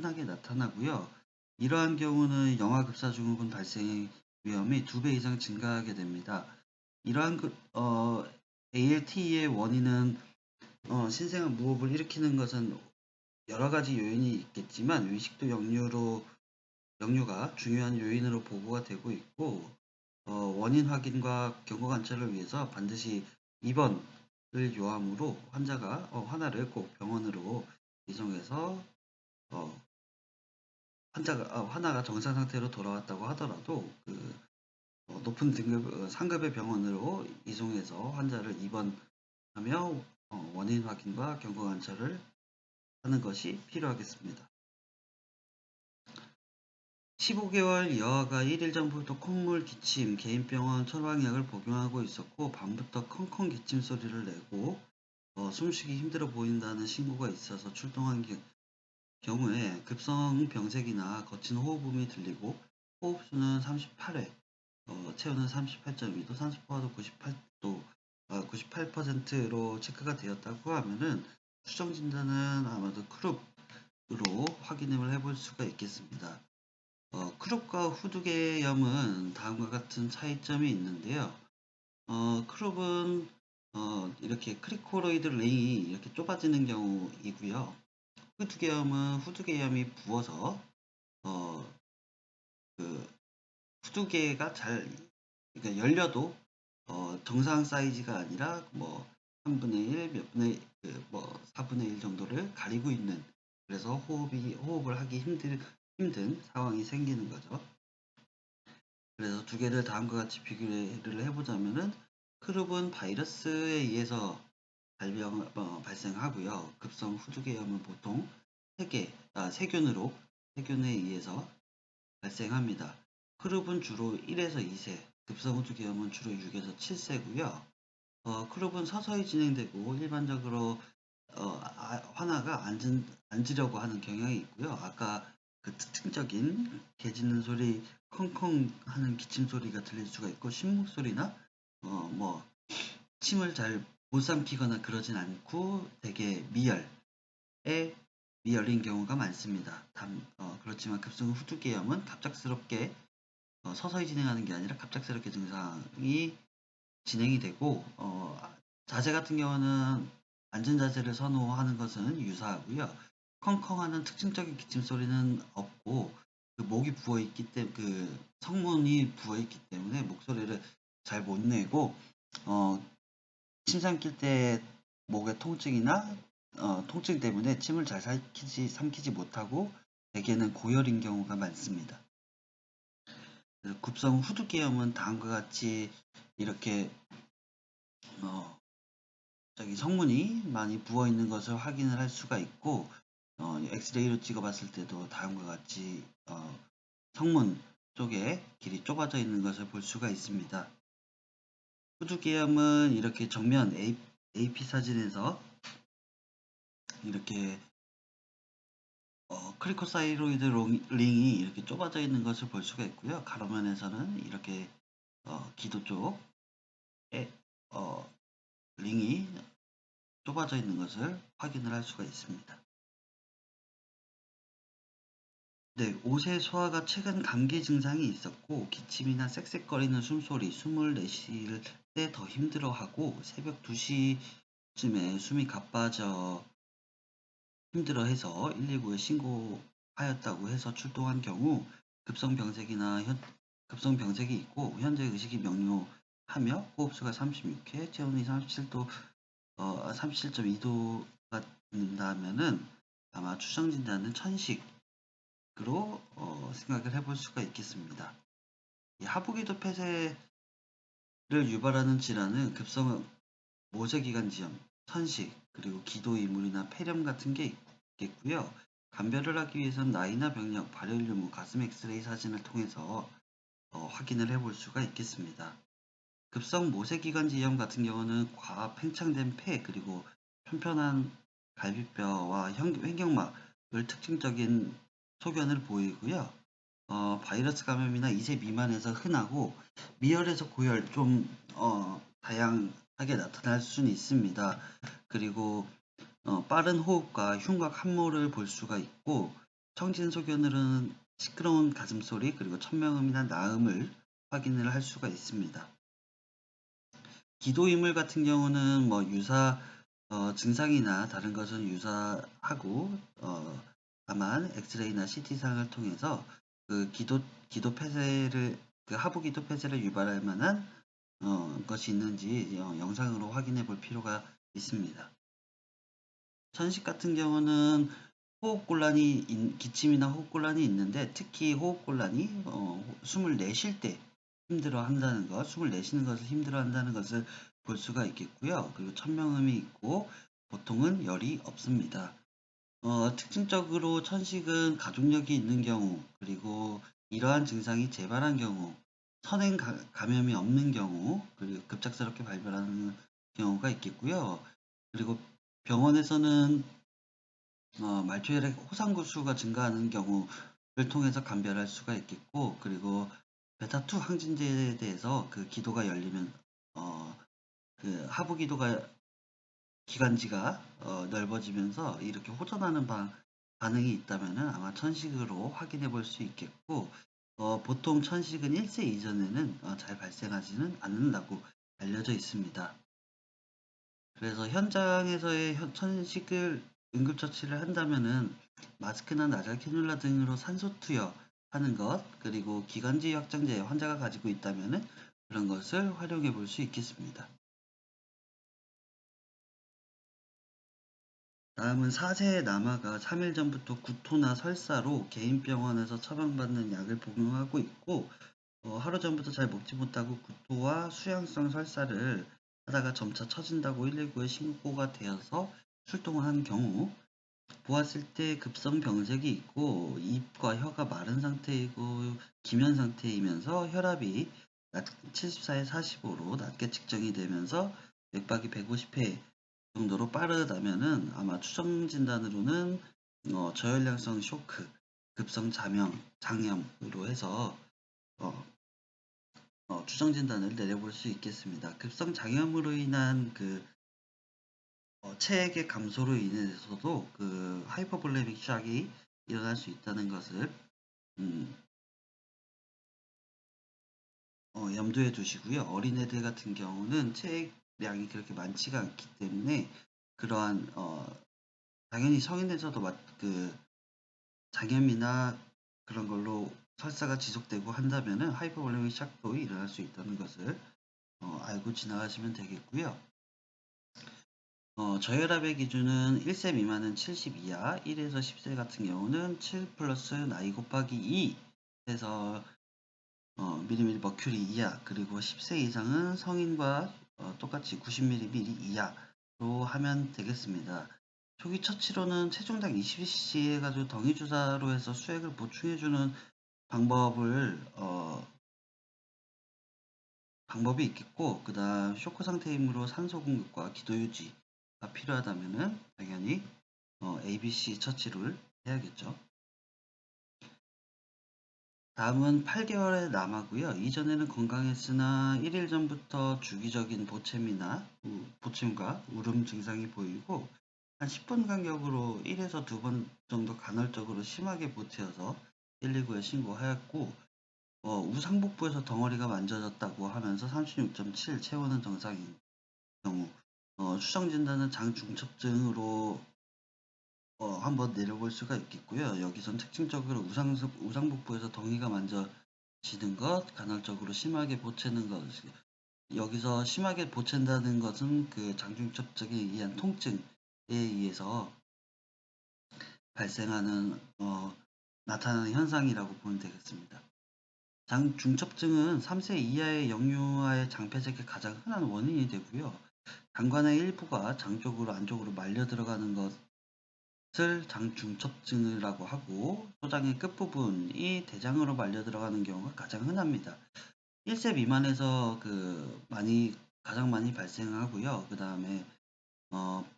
흔하게 나타나고요. 이러한 경우는 영아급사증후군 발생 위험이 2배 이상 증가하게 됩니다. 이러한 그, 어, ALT의 원인은 어, 신생아 무호흡을 일으키는 것은 여러 가지 요인이 있겠지만 위식도 역류로 역류가 중요한 요인으로 보고가 되고 있고 어, 원인 확인과 경고 관찰을 위해서 반드시 입원을 요하므로 환자가 어, 하나를 꼭 병원으로 이송해서 어, 환자가 어, 하나가 정상 상태로 돌아왔다고 하더라도 그 어, 높은 등급 어, 상급의 병원으로 이송해서 환자를 입원하며 어, 원인 확인과 경고 관찰을 하는 것이 필요하겠습니다. 15개월 여아가 1일 전부터 콧물, 기침, 개인병원 처방약을 복용하고 있었고 밤부터 컹컹 기침 소리를 내고 어, 숨쉬기 힘들어 보인다는 신고가 있어서 출동한 기, 경우에 급성 병색이나 거친 호흡음이 들리고 호흡수는 38회, 어, 체온은 38.2도, 산소포화도 98도, 어, 98%로 체크가 되었다고 하면은 추정 진단은 아마도 크룹으로 확인을 해볼 수가 있겠습니다. 어, 크룹과 후두개염은 다음과 같은 차이점이 있는데요. 어, 크룹은 어, 이렇게 크리코로이드 링이 이렇게 좁아지는 경우이고요. 후두개염은 후두개염이 부어서 어, 그 후두개가 잘 그러니까 열려도 어, 정상 사이즈가 아니라 뭐 3분의 1, 몇 분의 그 뭐 4분의 1 정도를 가리고 있는 그래서 호흡이 호흡을 하기 힘들 힘든 상황이 생기는 거죠. 그래서 두 개를 다음과 같이 비교를 해보자면은 크룹은 바이러스에 의해서 발병 어, 발생하고요. 급성 후두개염은 보통 세계 아, 세균으로 세균에 의해서 발생합니다. 크룹은 주로 1에서 2세, 급성 후두개염은 주로 6에서 7세고요. 어, 크룹은 서서히 진행되고 일반적으로 어, 아, 화나가 앉은, 앉으려고 하는 경향이 있고요. 아까 그 특징적인 개 짖는 소리, 컹컹 하는 기침 소리가 들릴 수가 있고 심목 소리나 어 뭐 침을 잘 못 삼키거나 그러진 않고 되게 미열에 미열인 경우가 많습니다. 담, 어, 그렇지만 급성 후두개염은 갑작스럽게 어, 서서히 진행하는 게 아니라 갑작스럽게 증상이 진행이 되고 어, 자세 같은 경우는 앉은 자세를 선호하는 것은 유사하고요. 컹컹하는 특징적인 기침 소리는 없고 그 목이 부어 있기 때문에 그 성문이 부어 있기 때문에 목소리를 잘 못 내고 어, 침 삼킬 때 목의 통증이나 어, 통증 때문에 침을 잘 삼키지, 삼키지 못하고 대개는 고열인 경우가 많습니다. 급성 후두개염은 다음과 같이 이렇게 어, 저기 성문이 많이 부어 있는 것을 확인을 할 수가 있고 어, 엑스레이로 찍어봤을 때도 다음과 같이 어, 성문 쪽에 길이 좁아져 있는 것을 볼 수가 있습니다. 후두개염은 이렇게 정면 AP 사진에서 이렇게 어, 크리코사이로이드 링이 이렇게 좁아져 있는 것을 볼 수가 있고요. 가로면에서는 이렇게 어, 기도 쪽에 어, 링이 좁아져 있는 것을 확인을 할 수가 있습니다. 네, 5세 소아가 최근 감기 증상이 있었고 기침이나 쌕쌕거리는 숨소리, 숨을 내쉴 때 더 힘들어하고 새벽 2시쯤에 숨이 가빠져 힘들어해서 119에 신고하였다고 해서 출동한 경우 급성병색이나 현, 급성병색이 있고 현재 의식이 명료하며 호흡수가 36회, 체온이 37도, 어, 37.2도가 된다면은 아마 추정 진단은 천식 으로 어, 생각을 해볼 수가 있겠습니다. 하부기도 폐쇄를 유발하는 질환은 급성 모세기관지염, 천식, 그리고 기도 이물이나 폐렴 같은 게 있겠고요. 감별을 하기 위해서는 나이나 병력, 발열 유무, 가슴 엑스레이 사진을 통해서 어, 확인을 해볼 수가 있겠습니다. 급성 모세기관지염 같은 경우는 과압 팽창된 폐 그리고 편편한 갈비뼈와 횡격막을 특징적인 소견을 보이고요. 어, 바이러스 감염이나 2세 미만에서 흔하고 미열에서 고열 좀 어, 다양하게 나타날 수는 있습니다. 그리고 어, 빠른 호흡과 흉곽 함몰을 볼 수가 있고 청진 소견으로는 시끄러운 가슴소리 그리고 천명음이나 나음을 확인을 할 수가 있습니다. 기도인물 같은 경우는 뭐 유사 어, 증상이나 다른 것은 유사하고 어, 다만 엑스레이나 CT상을 통해서 그 기도 기도 폐쇄를 그 하부 기도 폐쇄를 유발할 만한 어, 것이 있는지 어, 영상으로 확인해 볼 필요가 있습니다. 천식 같은 경우는 호흡곤란이 기침이나 호흡곤란이 있는데 특히 호흡곤란이 어, 숨을 내쉴 때 힘들어 한다는 것, 숨을 내쉬는 것을 힘들어 한다는 것을 볼 수가 있겠고요. 그리고 천명음이 있고 보통은 열이 없습니다. 어, 특징적으로 천식은 가족력이 있는 경우 그리고 이러한 증상이 재발한 경우 선행 가, 감염이 없는 경우 그리고 급작스럽게 발병하는 경우가 있겠고요. 그리고 병원에서는 어, 말초혈액 호상구 수가 증가하는 경우를 통해서 감별할 수가 있겠고 그리고 베타2 항진제에 대해서 그 기도가 열리면 어, 그 하부 기도가 기관지가 어, 넓어지면서 이렇게 호전하는 방, 반응이 있다면 아마 천식으로 확인해 볼 수 있겠고 어, 보통 천식은 1세 이전에는 어, 잘 발생하지는 않는다고 알려져 있습니다. 그래서 현장에서의 천식을 응급처치를 한다면은 마스크나 나잘 캐뉼라 등으로 산소 투여하는 것 그리고 기관지 확장제 환자가 가지고 있다면은 그런 것을 활용해 볼 수 있겠습니다. 다음은 4세의 남아가 3일 전부터 구토나 설사로 개인 병원에서 처방받는 약을 복용하고 있고 어, 하루 전부터 잘 먹지 못하고 구토와 수양성 설사를 하다가 점차 처진다고 119에 신고가 되어서 출동을 한 경우 보았을 때 급성 병색이 있고 입과 혀가 마른 상태이고 기면 상태이면서 혈압이 74에 45로 낮게 측정이 되면서 맥박이 150회 정도로 빠르다면은 아마 추정 진단으로는 어, 저혈량성 쇼크, 급성 잠염, 장염으로 해서 어, 어, 추정 진단을 내려볼 수 있겠습니다. 급성 장염으로 인한 그 어, 체액의 감소로 인해서도 그 하이퍼볼레믹 샥이 일어날 수 있다는 것을 음, 어, 염두에 두시고요. 어린애들 같은 경우는 체액 량이 그렇게 많지가 않기 때문에 그러한 어, 당연히 성인에서도 그 장염이나 그런 걸로 설사가 지속되고 한다면 하이퍼볼레믹 샥도 일어날 수 있다는 것을 어, 알고 지나가시면 되겠고요. 어, 저혈압의 기준은 1세 미만은 72야, 1에서 10세 같은 경우는 7 플러스 나이 곱하기 2 해서 어, 미리미리 머큐리 이하, 그리고 10세 이상은 성인과 어, 똑같이 90ml 이하로 하면 되겠습니다. 초기 처치로는 체중당 20cc 해가지고 덩이주사로 해서 수액을 보충해주는 방법을 어, 방법이 있겠고 그 다음 쇼크 상태이므로 산소 공급과 기도 유지 필요하다면 당연히 어, ABC 처치를 해야겠죠. 다음은 8개월의 남하고요. 이전에는 건강했으나 1일 전부터 주기적인 보챔이나 보챔과 울음 증상이 보이고 한 10분 간격으로 1에서 2번 정도 간헐적으로 심하게 보채어서 119에 신고하였고 어, 우상복부에서 덩어리가 만져졌다고 하면서 36.7 체온은 정상인 경우 어, 추정 진단은 장중첩증으로 어, 한번 내려볼 수가 있겠고요. 여기선 특징적으로 우상, 우상복부에서 덩이가 만져지는 것, 간헐적으로 심하게 보채는 것, 여기서 심하게 보챈다는 것은 그 장중첩증에 의한 통증에 의해서 발생하는 어, 나타나는 현상이라고 보면 되겠습니다. 장중첩증은 3세 이하의 영유아의 장폐색의 가장 흔한 원인이 되고요. 장관의 일부가 장 쪽으로 안쪽으로 말려 들어가는 것 을 장중첩증이라고 하고 소장의 끝부분이 대장으로 말려 들어가는 경우가 가장 흔합니다. 1세 미만에서 그 많이 가장 많이 발생하고요. 그 다음에 어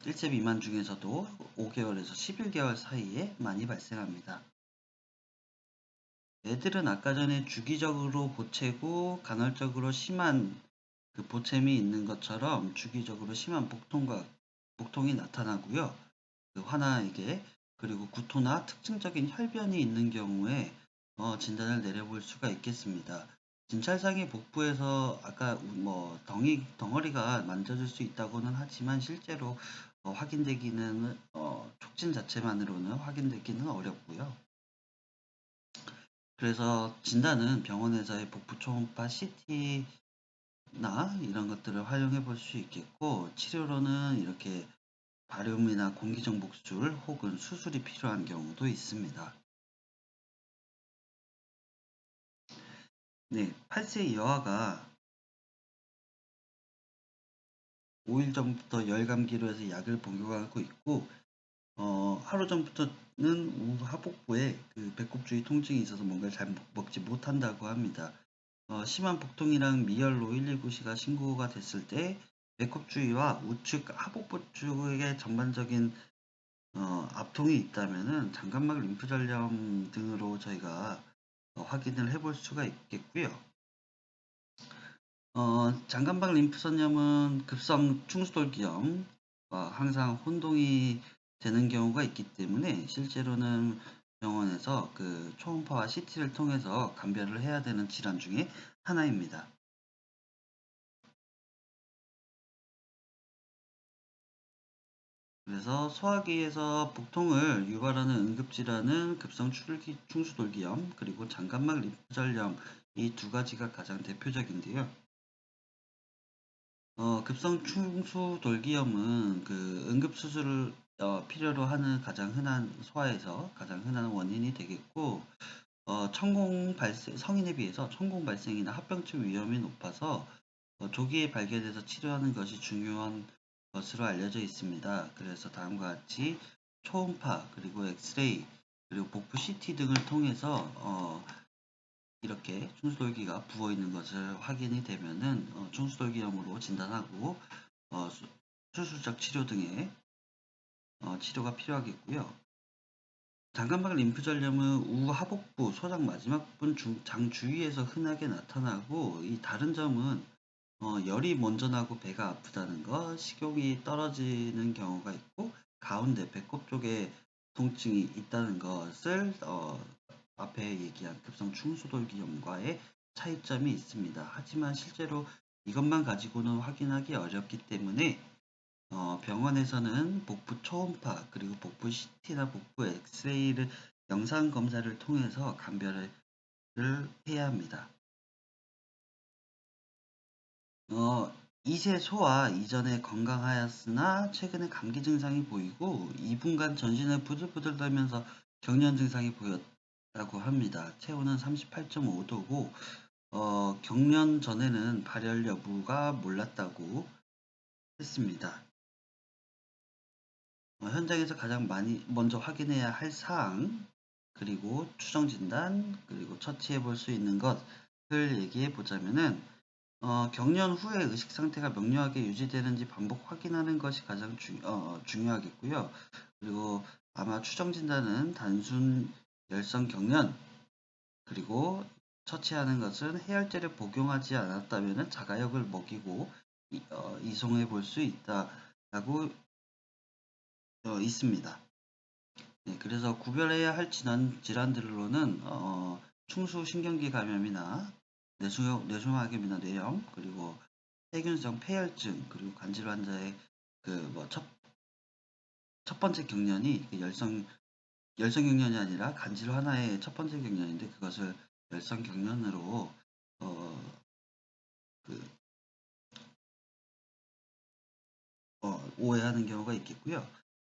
1세 미만 중에서도 5개월에서 11개월 사이에 많이 발생합니다. 애들은 아까 전에 주기적으로 보채고 간헐적으로 심한 그 보챔이 있는 것처럼 주기적으로 심한 복통과 복통이 나타나고요. 그 화나에게 그리고 구토나 특징적인 혈변이 있는 경우에 어, 진단을 내려볼 수가 있겠습니다. 진찰상의 복부에서 아까 뭐 덩이, 덩어리가 만져질 수 있다고는 하지만 실제로 어, 확인되기는 어, 촉진 자체만으로는 확인되기는 어렵고요. 그래서 진단은 병원에서의 복부 초음파 CT나 이런 것들을 활용해 볼 수 있겠고 치료로는 이렇게 발음이나 공기정복술 혹은 수술이 필요한 경우도 있습니다. 네, 8세 여아가 5일 전부터 열감기로 해서 약을 복용하고 있고 어, 하루 전부터는 우 하복부에 그 배꼽 주위 통증이 있어서 뭔가를 잘 먹지 못한다고 합니다. 어, 심한 복통이랑 미열로 119시가 신고가 됐을 때 배꼽 주위와 우측 하복부 쪽에 전반적인 어, 압통이 있다면은 장관막 림프 전염 등으로 저희가 어, 확인을 해볼 수가 있겠고요. 어, 장관막 림프 전염은 급성 충수돌기염과 항상 혼동이 되는 경우가 있기 때문에 실제로는 병원에서 그 초음파와 CT를 통해서 감별을 해야 되는 질환 중에 하나입니다. 그래서 소화기에서 복통을 유발하는 응급질환은 급성 출기, 충수돌기염 그리고 장관막 림프절염 이 두 가지가 가장 대표적인데요. 어, 급성 충수돌기염은 그 응급수술을 어, 필요로 하는 가장 흔한 소아에서 가장 흔한 원인이 되겠고 어, 천공 발생 성인에 비해서 천공 발생이나 합병증 위험이 높아서 어, 조기에 발견해서 치료하는 것이 중요한 것으로 알려져 있습니다. 그래서 다음과 같이 초음파 그리고 엑스레이 그리고 복부 CT 등을 통해서 어, 이렇게 충수돌기가 부어 있는 것을 확인이 되면은 어, 충수돌기염으로 진단하고 어, 수, 수술적 치료 등의 어, 치료가 필요하겠고요. 장관막 림프절염은 우 하복부 소장 마지막 분장 주위에서 흔하게 나타나고 이 다른 점은 어, 열이 먼저 나고 배가 아프다는 것, 식욕이 떨어지는 경우가 있고 가운데 배꼽 쪽에 통증이 있다는 것을 어, 앞에 얘기한 급성 충수돌기염과의 차이점이 있습니다. 하지만 실제로 이것만 가지고는 확인하기 어렵기 때문에 어, 병원에서는 복부 초음파 그리고 복부 CT나 복부 엑스레이를 영상 검사를 통해서 감별을 해야 합니다. 어, 2세 소와 이전에 건강하였으나 최근에 감기 증상이 보이고 2분간 전신을 부들부들 떨면서 경련 증상이 보였다고 합니다. 체온은 38.5도고 어, 경련 전에는 발열 여부가 몰랐다고 했습니다. 어, 현장에서 가장 많이 먼저 확인해야 할 사항 그리고 추정 진단 그리고 처치해 볼 수 있는 것을 얘기해 보자면은 어, 경련 후에 의식 상태가 명료하게 유지되는지 반복 확인하는 것이 가장 주, 어, 중요하겠고요. 그리고 아마 추정 진단은 단순 열성 경련 그리고 처치하는 것은 해열제를 복용하지 않았다면 자가역을 먹이고 이, 어, 이송해 볼 수 있다라고 어, 있습니다. 네, 그래서 구별해야 할 질환, 질환들로는 어, 충수 신경기 감염이나 뇌수용, 뇌종합염이나 뇌염 그리고 세균성 폐혈증 그리고 간질 환자의 그 뭐 첫 첫 번째 경련이 그 열성 열성 경련이 아니라 간질 하나의 첫 번째 경련인데 그것을 열성 경련으로 어, 그, 어, 오해하는 경우가 있겠고요.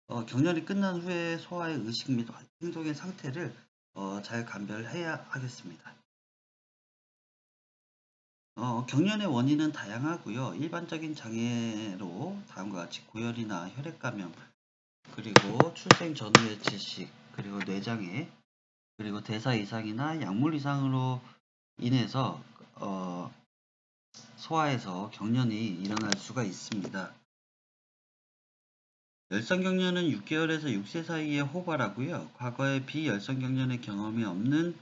어, 경련이 끝난 후에 소아의 의식 및 행동의 상태를 어, 잘 감별해야 하겠습니다. 어, 경련의 원인은 다양하고요. 일반적인 장애로 다음과 같이 고열이나 혈액감염, 그리고 출생 전후의 질식, 그리고 뇌장애, 그리고 대사 이상이나 약물 이상으로 인해서 어, 소아에서 경련이 일어날 수가 있습니다. 열성 경련은 6개월에서 6세 사이에 호발하고요. 과거에 비열성 경련의 경험이 없는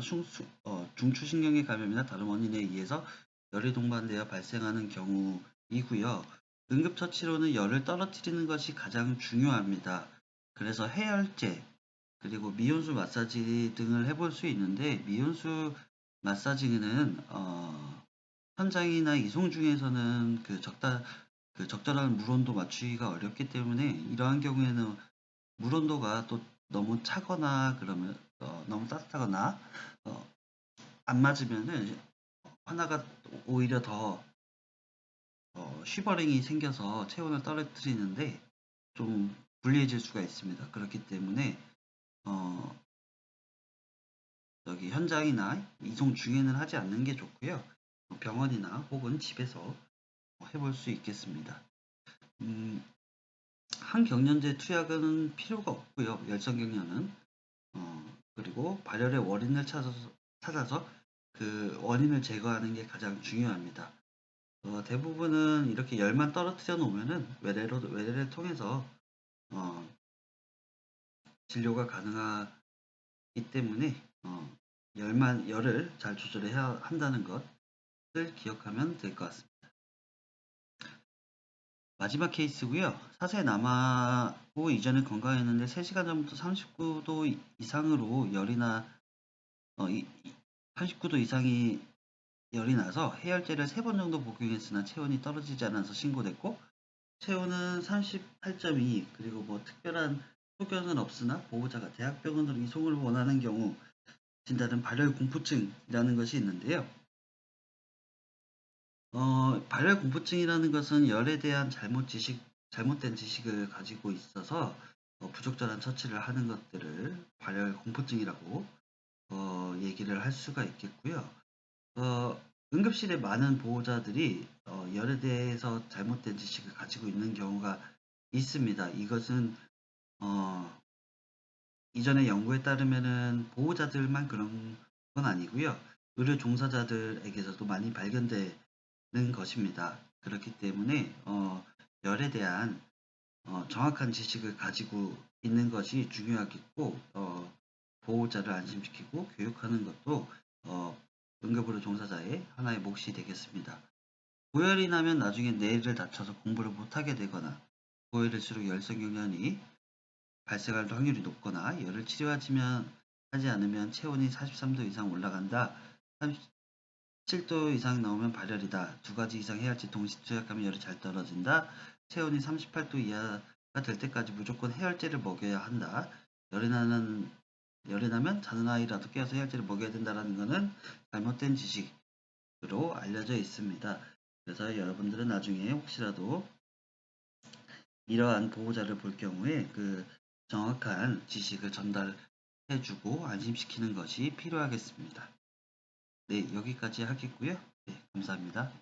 중수, 어, 중추신경의 감염이나 다른 원인에 의해서 열이 동반되어 발생하는 경우이고요. 응급처치로는 열을 떨어뜨리는 것이 가장 중요합니다. 그래서 해열제 그리고 미온수 마사지 등을 해볼 수 있는데 미온수 마사지는 어, 현장이나 이송 중에서는 그 적다 그 적절한 물 온도 맞추기가 어렵기 때문에 이러한 경우에는 물 온도가 또 너무 차거나 그러면 어, 너무 따뜻하거나 어, 안 맞으면은 하나가 오히려 더 어, 쉬버링이 생겨서 체온을 떨어뜨리는데 좀 불리해질 수가 있습니다. 그렇기 때문에 어, 여기 현장이나 이송 중에는 하지 않는 게 좋고요. 병원이나 혹은 집에서 해볼 수 있겠습니다. 음, 항경련제 투약은 필요가 없고요. 열성경련은 어, 그리고 발열의 원인을 찾아서, 찾아서 그 원인을 제거하는 게 가장 중요합니다. 어, 대부분은 이렇게 열만 떨어뜨려 놓으면은 외래로 외래를 통해서 어, 진료가 가능하기 때문에 어, 열만 열을 잘 조절해야 한다는 것을 기억하면 될 것 같습니다. 마지막 케이스고요. 사세 남아고 이전에 건강했는데 3시간 전부터 39도 이상으로 열이 나 어, 이, 39도 이상이 열이 나서 해열제를 3번 정도 복용했으나 체온이 떨어지지 않아서 신고됐고 체온은 38.2 그리고 뭐 특별한 소견은 없으나 보호자가 대학병원으로 이송을 원하는 경우 진단은 발열 공포증이라는 것이 있는데요. 어, 발열 공포증이라는 것은 열에 대한 잘못 지식, 잘못된 지식을 가지고 있어서 어, 부적절한 처치를 하는 것들을 발열 공포증이라고 어, 얘기를 할 수가 있겠고요. 어, 응급실에 많은 보호자들이 어, 열에 대해서 잘못된 지식을 가지고 있는 경우가 있습니다. 이것은 어, 이전의 연구에 따르면은 보호자들만 그런 건 아니고요. 의료 종사자들에게서도 많이 발견되는 것입니다. 그렇기 때문에 어, 열에 대한 어, 정확한 지식을 가지고 있는 것이 중요하겠고 어, 보호자를 안심시키고 교육하는 것도 어, 응급의료 종사자의 하나의 몫이 되겠습니다. 고열이 나면 나중에 뇌를 다쳐서 공부를 못하게 되거나 고열일수록 열성경련이 발생할 확률이 높거나 열을 치료하지면 하지 않으면 체온이 43도 이상 올라간다. 37도 이상 나오면 발열이다. 두 가지 이상 할지 동시 투약하면 열이 잘 떨어진다. 체온이 38도 이하가 될 때까지 무조건 해열제를 먹여야 한다. 열이 나는 열이 나면 자는 아이라도 깨워서 해열제를 먹여야 된다는 것은 잘못된 지식으로 알려져 있습니다. 그래서 여러분들은 나중에 혹시라도 이러한 보호자를 볼 경우에 그 정확한 지식을 전달해주고 안심시키는 것이 필요하겠습니다. 네, 여기까지 하겠고요. 네, 감사합니다.